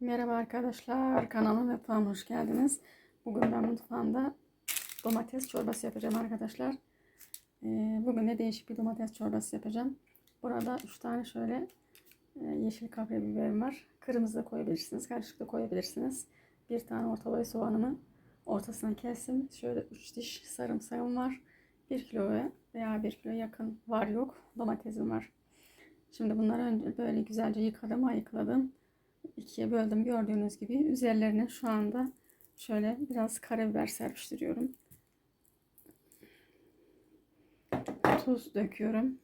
Merhaba arkadaşlar, kanalıma mutfağıma hoş geldiniz. Bugün ben mutfağımda domates çorbası yapacağım arkadaşlar. Ee, bugün de değişik bir domates çorbası yapacağım. Burada 3 tane şöyle e, yeşil kapya biberim var. Kırmızı da koyabilirsiniz, karışık da koyabilirsiniz. Bir tane orta boy soğanımı ortasına kestim. Şöyle 3 diş sarımsağım var. 1 kilo veya 1 kilo yakın var yok domatesim var. Şimdi bunları önce böyle güzelce yıkadım, ayıkladım ikiye böldüm gördüğünüz gibi. Üzerlerine şu anda şöyle biraz karabiber serpiştiriyorum. Tuz döküyorum.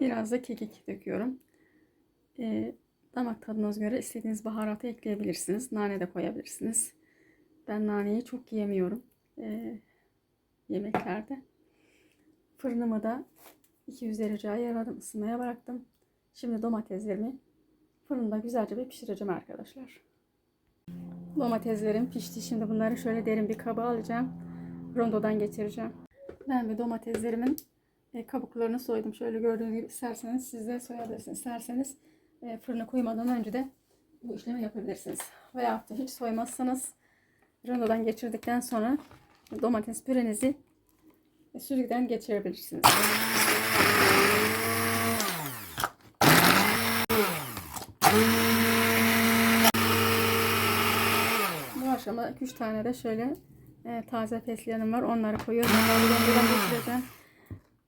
Biraz da kekik döküyorum. E, damak tadınız göre istediğiniz baharatı ekleyebilirsiniz. Nane de koyabilirsiniz. Ben naneyi çok yemiyorum. E, yemeklerde. Fırınımı da 200 derece ayarladım. ısınmaya bıraktım. Şimdi domateslerimi fırında güzelce bir pişireceğim arkadaşlar. Domateslerim pişti. Şimdi bunları şöyle derin bir kaba alacağım. Rondodan geçireceğim. Ben bir domateslerimin e, kabuklarını soydum. Şöyle gördüğünüz gibi isterseniz siz de soyabilirsiniz. İsterseniz e, fırına koymadan önce de bu işlemi yapabilirsiniz. Veya da hiç soymazsanız rondodan geçirdikten sonra domates pürenizi süzgüden geçirebilirsiniz. Aşamada 2-3 tane de şöyle e, taze fesleğenim var. Onları koyuyorum. Onları rengadan geçireceğim.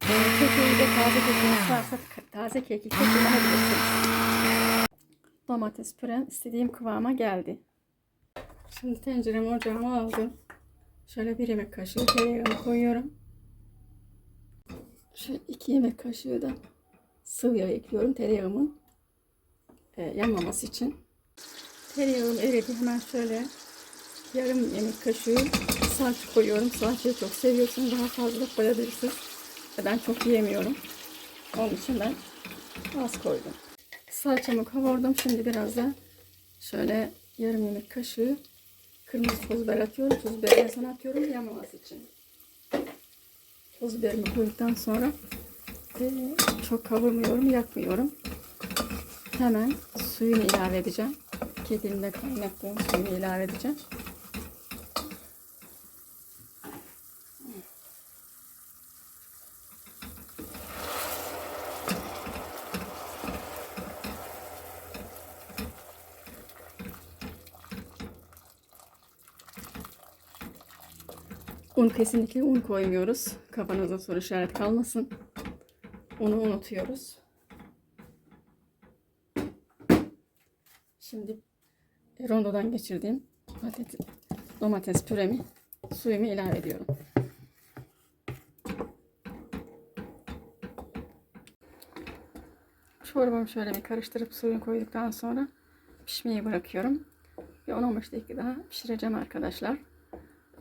E, kekiği de taze kekiğiniz varsa taze kekik de kullanabilirsiniz. Domates pürem istediğim kıvama geldi. Şimdi tenceremi ocağıma aldım. Şöyle bir yemek kaşığı tereyağını koyuyorum. Şu iki yemek kaşığı da sıvı yağ ekliyorum tereyağımın e, yanmaması için. Tereyağım eridi. Hemen şöyle yarım yemek kaşığı salça koyuyorum. Salçayı çok seviyorsunuz. Daha fazla koyabilirsiniz. Ben çok yiyemiyorum. Onun için ben az koydum. Salçamı kavurdum. Şimdi biraz da şöyle yarım yemek kaşığı kırmızı toz biber atıyorum. Tuz biberi sonra atıyorum yanmaması için. Toz biberimi koyduktan sonra çok kavurmuyorum, yakmıyorum. Hemen suyunu ilave edeceğim. Kekilimde kaynattığım suyunu ilave edeceğim. Un kesinlikle un koymuyoruz. Kafanızda soru işaret kalmasın. Unu unutuyoruz. Şimdi rondodan geçirdiğim patates, domates püremi suyumu ilave ediyorum. Çorbamı şöyle bir karıştırıp suyunu koyduktan sonra pişmeyi bırakıyorum. Bir 10-15 dakika daha pişireceğim arkadaşlar.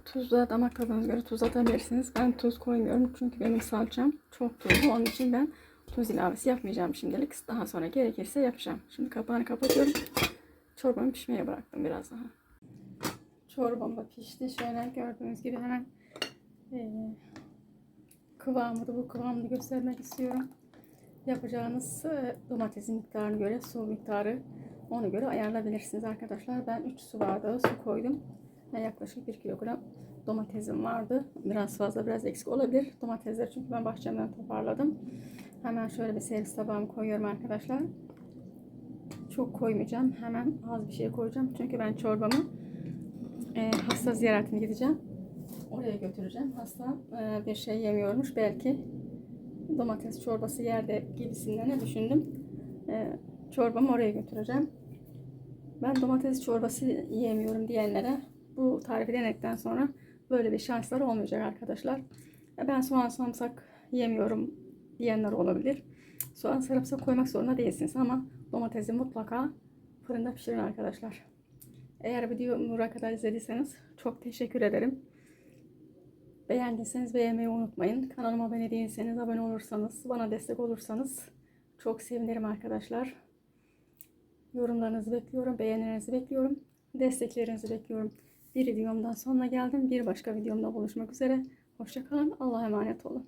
Tuzla damak tadınıza göre tuz atabilirsiniz. Ben tuz koymuyorum çünkü benim salçam çok tuzlu. Onun için ben tuz ilavesi yapmayacağım şimdilik. Daha sonra gerekirse yapacağım. Şimdi kapağını kapatıyorum. Çorbamı pişmeye bıraktım biraz daha. Çorbam da pişti. Şöyle gördüğünüz gibi hemen e, kıvamı da bu kıvamını göstermek istiyorum. Yapacağınız e, domatesin miktarına göre su miktarı ona göre ayarlayabilirsiniz arkadaşlar. Ben 3 su bardağı su koydum. Yaklaşık 1 kilogram domatesim vardı. Biraz fazla biraz eksik olabilir. Domatesleri çünkü ben bahçemden toparladım. Hemen şöyle bir servis tabağımı koyuyorum arkadaşlar. Çok koymayacağım. Hemen az bir şey koyacağım. Çünkü ben çorbamı e, hasta ziyaretine gideceğim. Oraya götüreceğim. Hasta e, bir şey yemiyormuş. Belki domates çorbası yerde gibisinden ne düşündüm. E, çorbamı oraya götüreceğim. Ben domates çorbası yiyemiyorum diyenlere bu tarifi denedikten sonra böyle bir şanslar olmayacak arkadaşlar. Ben soğan sarımsak yemiyorum diyenler olabilir. Soğan sarımsak koymak zorunda değilsiniz ama domatesi mutlaka fırında pişirin arkadaşlar. Eğer videomu buraya kadar izlediyseniz çok teşekkür ederim. Beğendiyseniz beğenmeyi unutmayın. Kanalıma abone değilseniz abone olursanız, bana destek olursanız çok sevinirim arkadaşlar. Yorumlarınızı bekliyorum, beğenilerinizi bekliyorum, desteklerinizi bekliyorum. Bir videomdan sonuna geldim. Bir başka videomda buluşmak üzere. Hoşçakalın. Allah'a emanet olun.